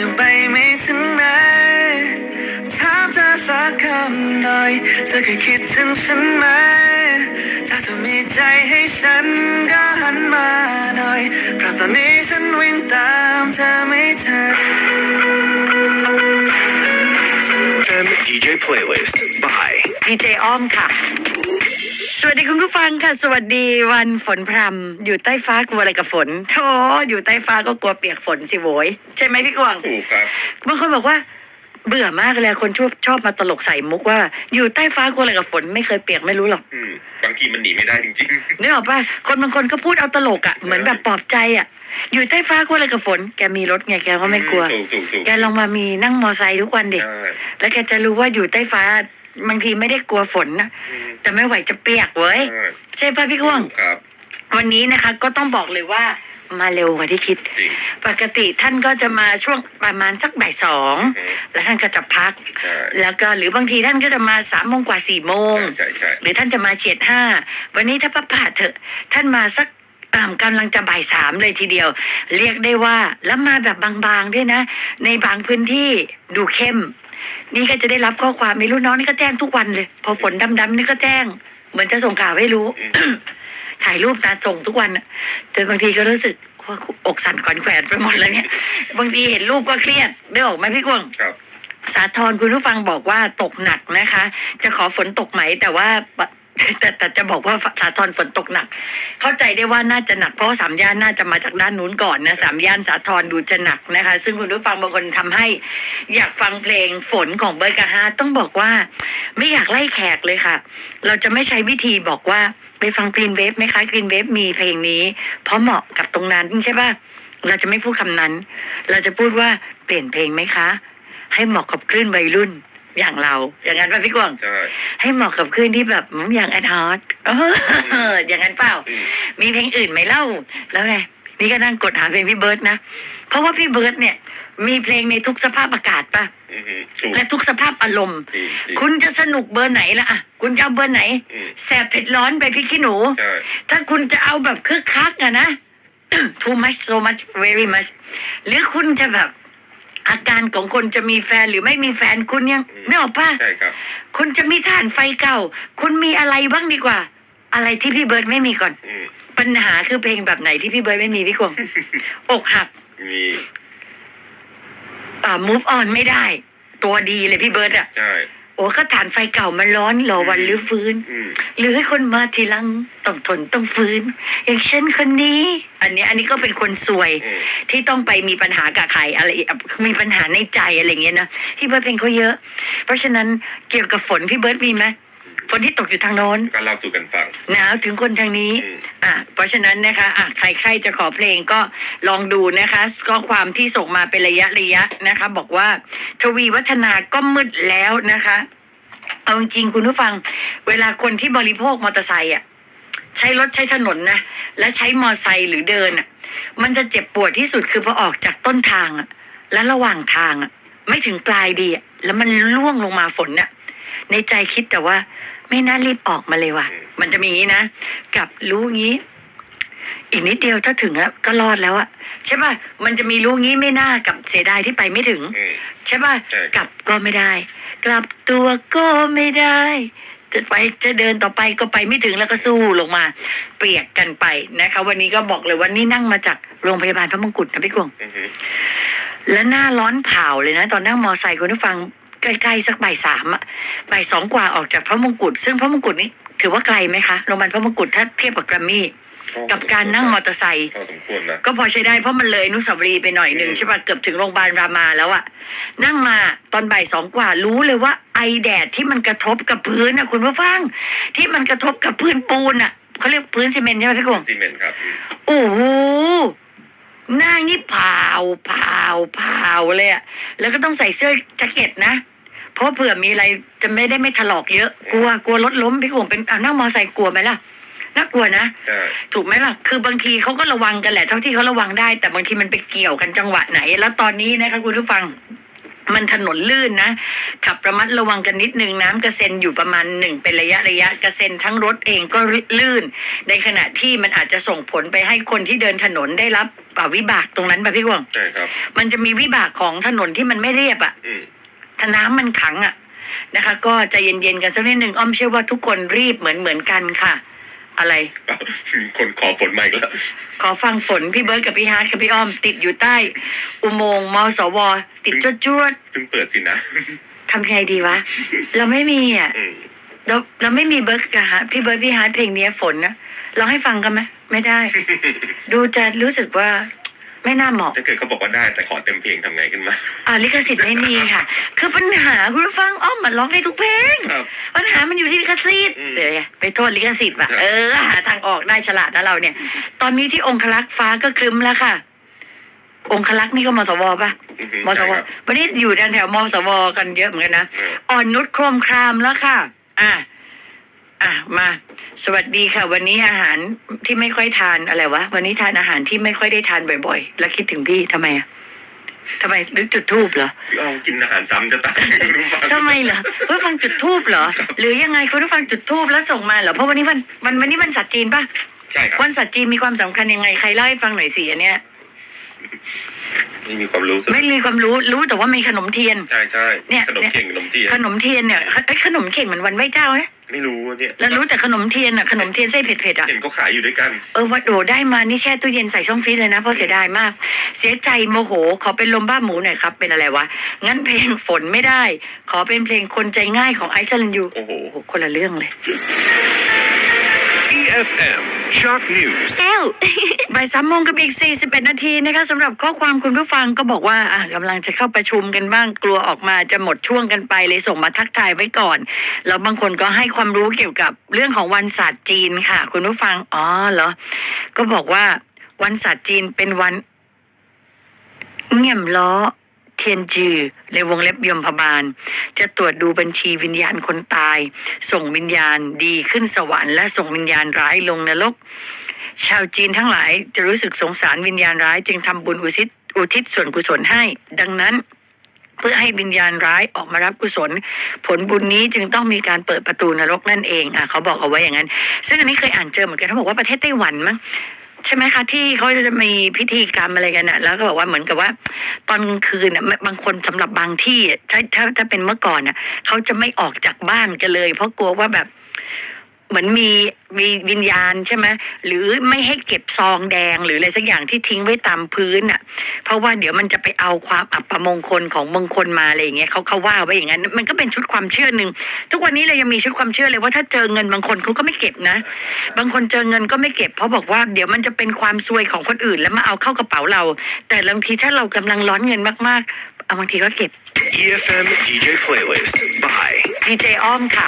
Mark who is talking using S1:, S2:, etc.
S1: ยังไปไม่ถึงไหนถามเธอสักคำหน่อยเธอเคยคิดถึงฉันไหมถ้าเธอมีใจให้ฉันก็หันมาหน่อยเพราะตอนนี้ฉันวิ่งตามเธอไม่ทัน
S2: FM DJ playlist by
S3: ดีเจอ้อมค่ะ สวัสดีคุณผู้ฟังค่ะ สวัสดีวันฝนพรำอยู่ใต้ฟ้ากลัวอะไรกับฝนโธ่อยู่ใต้ฟ้าก็กลัวเปียกฝนสิโวยใช่ไหมพี่กวาง
S4: ถูกครับ
S3: บางคนบอกว่า เบื่อมากเลยคนชอบชอบมาตลกใส่มุกว่า อยู่ใต้ฟ้ากลัวอะไรกับฝนไม่เคยเปียกไม่รู้หรอก
S4: อืมบางทีมันหนีไม่ได้จริง
S3: นึกออกป่ะคนบางคนก็พูดเอาตลกอะเหมือนแบบปลอบใจอะ อยู่ใต้ฟ้ากลัวอะไรกับฝน แกมีรถไงแก
S4: ๆ
S3: ก็ไม่กลัว
S4: ถูกถูกถูก
S3: แกลองมามีนั่งมอไซค์ทุกวันดิ
S4: ใช่
S3: แล้วแกจะรู้ว่าอยู่ใต้ฟ้า บางทีไม่ได้กลัวฝนนะ
S4: อืม
S3: แต่ไม่ไหวจะเปียกเว้ย
S4: ใช่
S3: ใช่ป่ะพี่กวาง
S4: ถูกครับ
S3: วันนี้นะคะก็ต้องบอกเลยว่ามาเร็วกว่าที่คิด
S4: จริง
S3: ปกติท่านก็จะมาช่วงประมาณสักบ่ายสอง
S4: อืม
S3: แล้วท่านก็จะพัก
S4: ใช่
S3: แล้วก็หรือบางทีท่านก็จะมาสามโมงกว่าสี่โมง
S4: ใช่ใช่
S3: หรือท่านจะมาเจ็ดห้าวันนี้ถ้าพระผ่าเถอะท่านมาสักอ่ากำลังจะบ่ายสามเลยทีเดียว เรียกได้ว่าแล้วมาแบบบางๆด้วยนะ ในบางพื้นที่ดูเข้ม นี่ก็จะได้รับข้อความมีรุ่นน้องนี่ก็แจ้งทุกวันเลย พอฝนดำๆนี่ก็แจ้ง เหมือนจะส่งข่าวให้รู้
S4: อืม
S3: ถ่ายรูปนะส่งทุกวันน่ะจนบางทีก็รู้สึกว่าอกสั่นขวัญแขวนไปหมดแล้วเนี่ย บางทีเห็นรูปก็เครียดได้ออกไหมพี่กวาง
S4: ครับ
S3: สาธรคุณผู้ฟังบอกว่าตกหนักนะคะ จะขอฝนตกไหมแต่ว่า แต่แต่จะบอกว่าสาธรฝนตกหนัก เข้าใจได้ว่าน่าจะหนักเพราะว่าสามย่านน่าจะมาจากด้านนู้นก่อนนะสามย่านสาธรดูจะหนักนะคะ ซึ่งคุณผู้ฟังบางคนทำให้ อยากฟังเพลงฝนของเบิร์ดกะฮาร์ทต้องบอกว่า ไม่อยากไล่แขกเลยค่ะ เราจะไม่ใช้วิธีบอกว่าไปฟังกรีนเวฟไหมคะกรีนเวฟมีเพลงนี้ เพราะเหมาะกับตรงนั้นใช่ป่ะเราจะไม่พูดคำนั้น เราจะพูดว่าเปลี่ยนเพลงไหมคะ ให้เหมาะกับคลื่นวัยรุ่น อย่างเรา อย่างนั้นป่ะพี่กวาง
S4: ใช่
S3: ให้เหมาะกับคลื่นที่แบบอืมอย่างแอดฮอตอย่างนั้นเปล่า
S4: อืม
S3: มีเพลงอื่นไหมเล่า แล้วไงนี่ก็นั่งกดหาเพลงพี่เบิร์ดนะ เพราะว่าพี่เบิร์ดเนี่ย มีเพลงในทุกสภาพอากาศป่ะ
S4: อืมถูก
S3: และทุกสภาพอารมณ์
S4: จริงจริง
S3: คุณจะสนุกเบอร์ไหนล่ะอะคุณจะเอาเบอร์ไหน
S4: อืม
S3: แสบเผ็ดร้อนไปพี่ขี้หนู
S4: ใช่
S3: ถ้าคุณจะเอาแบบคึกคักอะนะ too much so much very much หรือคุณจะแบบ อาการของคนจะมีแฟนหรือไม่มีแฟนคุณยังไม่ออกป่ะ
S4: ใช่ครับ
S3: คุณจะมีฐานไฟเก่า คุณมีอะไรบ้างดีกว่า อะไรที่พี่เบิร์ดไม่มีก่อน
S4: อืม
S3: ปัญหาคือเพลงแบบไหนที่พี่เบิร์ดไม่มีพี่กวง อกหัก
S4: มี
S3: อ่า move on ไม่ได้ ตัวดีเลยพี่เบิร์ดอะ
S4: ใช่
S3: โอ้ก็ฐานไฟเก่ามันร้อนรอวันหรือฟื้น
S4: อืม
S3: หรือให้คนมาทีหลังต้องทนต้องฟื้น อย่างเช่นคนนี้ อันนี้อันนี้ก็เป็นคนซวย
S4: อืม
S3: ที่ต้องไปมีปัญหากับใครอะไรมีปัญหาในใจอะไรอย่างเงี้ยนะพี่เบิร์ดเพลงเขาเยอะ เพราะฉะนั้นเกี่ยวกับฝนพี่เบิร์ดมีไหม ฝนที่ตกอยู่ทางโน้น
S4: ก็เล่าสู่กันฟัง
S3: หนาวถึงคนทางนี้
S4: อืม
S3: อะ เพราะฉะนั้นนะคะอะใครใครจะขอเพลงก็ลองดูนะคะก็ความที่ส่งมาเป็นระยะระยะนะคะ บอกว่า ทวีวัฒนาก็มืดแล้วนะคะ เอาจริงๆคุณผู้ฟัง เวลาคนที่บริโภคมอเตอร์ไซค์อะ ใช้รถใช้ถนนนะ และใช้มอไซค์หรือเดินอะ มันจะเจ็บปวดที่สุดคือพอออกจากต้นทางอะ และระหว่างทางอะ ไม่ถึงปลายดีอะ แล้วมันล่วงลงมาฝนอะ ในใจคิดแต่ว่า ไม่น่ารีบออกมาเลยว่ะ มันจะมีอย่างนี้นะกับรู้งี้ อีกนิดเดียวถ้าถึงแล้วก็รอดแล้วอะใช่ป่ะมันจะมีรู้งี้ไม่น่ากับเสียดายที่ไปไม่ถึง
S4: อืม
S3: ใช่ป่ะ
S4: ใช่
S3: กลับก็ไม่ได้ กลับตัวก็ไม่ได้จะไปจะเดินต่อไปก็ไปไม่ถึงแล้วก็สู้ลงมา เปียกกันไปนะคะ วันนี้ก็บอกเลยวันนี้นั่งมาจากโรงพยาบาลพระมงกุฎนะพี่กวง
S4: อืม
S3: และหน้าร้อนเผาเลยนะ ตอนนั่งมอไซค์คุณผู้ฟัง ใกล้ๆสักบ่ายสามอะบ่ายสองกว่าออกจากพระมงกุฎซึ่งพระมงกุฎนี่ถือว่าไกลไหมคะโรงพยาบาลพระมงกุฎถ้าเทียบกับแกรมมี่กับการนั่งมอเตอร์ไซค์
S4: พอสมควรนะ
S3: ก็พอใช้ได้เพราะมันเลยอนุสาวรีย์ไปหน่อยหนึ่ง
S4: อืม
S3: ใช่ปะเกือบถึงโรงพยาบาลรามาแล้วอะนั่งมาตอนบ่ายสองกว่ารู้เลยว่าไอแดดที่มันกระทบกับพื้นอะคุณผู้ฟัง ที่มันกระทบกับพื้นปูนอะเขาเรียกพื้นซีเมนต์ใช่ไหมพี่กง
S4: ซีเมนต์ครับอืม
S3: โอ้โหหน้านี่เผาเผาเผาเลยอะแล้วก็ต้องใส่เสื้อแจ็คเก็ตนะ เพราะเผื่อมีอะไรจะไม่ได้ไม่ถลอกเยอะ กลัวกลัวรถล้มพี่กงเป็นเอานั่งมอไซค์กลัวไหมล่ะน่ากลัวนะ
S4: ใช่
S3: ถูกไหมล่ะ คือบางทีเขาก็ระวังกันแหละเท่าที่เขาระวังได้ แต่บางทีมันไปเกี่ยวกันจังหวะไหน แล้วตอนนี้นะคะคุณผู้ฟัง มันถนนลื่นนะ ขับระมัดระวังกันนิดนึงน้ำกระเซ็นอยู่ประมาณหนึ่งเป็นระยะระยะกระเซ็นทั้งรถเองก็ลื่น ในขณะที่มันอาจจะส่งผลไปให้คนที่เดินถนนได้รับอ่าวิบากตรงนั้นป่ะพี่กวาง
S4: ใช่ครับ
S3: มันจะมีวิบากของถนนที่มันไม่เรียบอะ
S4: อืม
S3: ถ้าน้ำมันขังอะนะคะ ก็ใจเย็นๆกันสักนิดหนึ่งอ้อมเชื่อว่าทุกคนรีบเหมือนเหมือนกันค่ะ อะไร
S4: คนขอฝนใหม่แล้ว
S3: ขอฟังฝนพี่เบิร์ดกับพี่ฮาร์ดกับพี่อ้อม ติดอยู่ใต้ อุโมงค์มสว ติดจวดจวด
S4: เพิ่งเปิดสินะ
S3: ๆทำไงดีวะ เราไม่มีอะ
S4: อืม
S3: เราเราไม่มีเบิร์ดกับฮาร์ดพี่เบิร์ดพี่ฮาร์ดเพลงเนี้ยฝนนะลองให้ฟังกันไหมไม่ได้ ดูจะรู้สึกว่า ไม่น่าเหมาะ
S4: ถ้าเกิดเขาบอกว่าได้แต่ขอเต็มเพลงทำไงขึ้นมา
S3: อ่าลิขสิทธิ์ไม่มีค่ะ คือปัญหาคุณผู้ฟังอ้อมมันร้องได้ทุกเพลง
S4: ครับ
S3: ปัญหามันอยู่ที่ลิขสิทธิ์
S4: อืม
S3: เดี๋ยวไงไปโทษลิขสิทธิ์ว่ะ
S4: ครับ
S3: เออ หาทางออกได้ฉลาดนะเราเนี่ย ตอนนี้ที่องคลักษ์ฟ้าก็คลึ้มแล้วค่ะ องคลักษ์นี่ก็มสวป่ะ
S4: อือหือ
S3: มส
S4: ใช่
S3: ว
S4: ครับ
S3: วันนี้อยู่แถวๆมสวกันเยอะเหมือนกันนะ
S4: เออ
S3: อ่อนนุชโครมครามแล้วค่ะ อะ อะมา สวัสดีค่ะ วันนี้อาหารที่ไม่ค่อยทานอะไรวะวันนี้ทานอาหารที่ไม่ค่อยได้ทานบ่อยๆ แล้วคิดถึงพี่ทำไมอะทำไมหรือจุดทูบเหรอ
S4: พี่อ้อมกินอาหารซ้ำจะตายคุณผู้ฟัง
S3: ทำไมเหรอคุณผู้ฟังจุดทูบเหรอ หรือยังไงคุณผู้ฟังจุดทูบแล้วส่งมาเหรอเพราะวันนี้วันวันวันนี้วันสัตว์จีนป่ะ
S4: ใช่ครับ
S3: วันสัตว์จีนมีความสำคัญยังไงใครเล่าให้ฟังหน่อยสิอันเนี้ย
S4: ไม่มีความรู้สึก
S3: ไม่มีความรู้รู้แต่ว่ามีขนมเทียน
S4: ใช่ใช่
S3: เนี่ย
S4: ขนมเข่งขนมเทียน
S3: ขนมเทียนเนี่ยเอ้ยขนมเข่งเหมือนวันไหว้เจ้าไหม
S4: ไม่รู้อะเนี่ย
S3: แล้วรู้แต่ขนมเทียนอะขนมเทียนไส้เผ็ดๆอะ
S4: เห็นเขาขายอยู่ด้วยกัน
S3: เออวัดโดได้มานี่แช่ตู้เย็นใส่ช่องฟรีซเลยนะเพราะเสียดายมาก เสียใจโมโห ขอเป็นลมบ้าหมูหน่อยครับ เป็นอะไรวะ งั้นเพลงฝนไม่ได้ ขอเป็นเพลงคนใจง่ายของไอซ์ลันยู
S4: โอ้โห
S3: โอ้โหคนละเรื่องเลย
S2: EFM Shock News.
S5: แก้ว
S3: บ่ายสามโมงกับอีก 41 นาทีนะคะสำหรับข้อความคุณผู้ฟังก็บอกว่าอะกำลังจะเข้าประชุมกันบ้างกลัวออกมาจะหมดช่วงกันไปเลยส่งมาทักทายไว้ก่อน แล้วบางคนก็ให้ความรู้เกี่ยวกับเรื่องของวันศาสตร์จีนค่ะ คุณผู้ฟัง อ๋อเหรอ ก็บอกว่าวันศาสตร์จีนเป็นวันเงี่ยมล้อ เทียนจือ ในวงเล็บยมพบาล จะตรวจดูบัญชีวิญญาณคนตาย ส่งวิญญาณดีขึ้นสวรรค์และส่งวิญญาณร้ายลงนรก ชาวจีนทั้งหลายจะรู้สึกสงสารวิญญาณร้ายจึงทำบุญอุทิศอุทิศส่วนกุศลให้ ดังนั้นเพื่อให้วิญญาณร้ายออกมารับกุศล ผลบุญนี้จึงต้องมีการเปิดประตูนรกนั่นเองอะเขาบอกเอาไว้อย่างนั้น ซึ่งอันนี้เคยอ่านเจอเหมือนกันเขาบอกว่าประเทศไต้หวันมั้ง ใช่ไหมคะที่เขาจะมีพิธีกรรมอะไรกันนะแล้วก็บอกว่าเหมือนกับว่า ตอนกลางคืนน่ะบางคนสำหรับบางที่ถ้าถ้าถ้าเป็นเมื่อก่อนน่ะเขาจะไม่ออกจากบ้านกันเลย เพราะกลัวว่าแบบ เหมือนมีมีวิญญาณใช่ไหมหรือไม่ให้เก็บซองแดงหรืออะไรสักอย่างที่ทิ้งไว้ตามพื้นอะ เพราะว่าเดี๋ยวมันจะไปเอาความอัปมงคลของมงคลมาอะไรอย่างเงี้ยเขาเขาว่าไว้อย่างนั้นมันก็เป็นชุดความเชื่อหนึ่งทุกวันนี้เรายังมีชุดความเชื่อเลยว่าถ้าเจอเงินบางคนเขาก็ไม่เก็บนะ บางคนเจอเงินก็ไม่เก็บ เพราะบอกว่าเดี๋ยวมันจะเป็นความซวยของคนอื่นแล้วมาเอาเข้ากระเป๋าเรา แต่บางทีถ้าเรากำลังร้อนเงินมากๆเอาบางทีก็เก็บ
S2: EFM DJ Playlist by
S3: ดีเจอ้อมค่ะ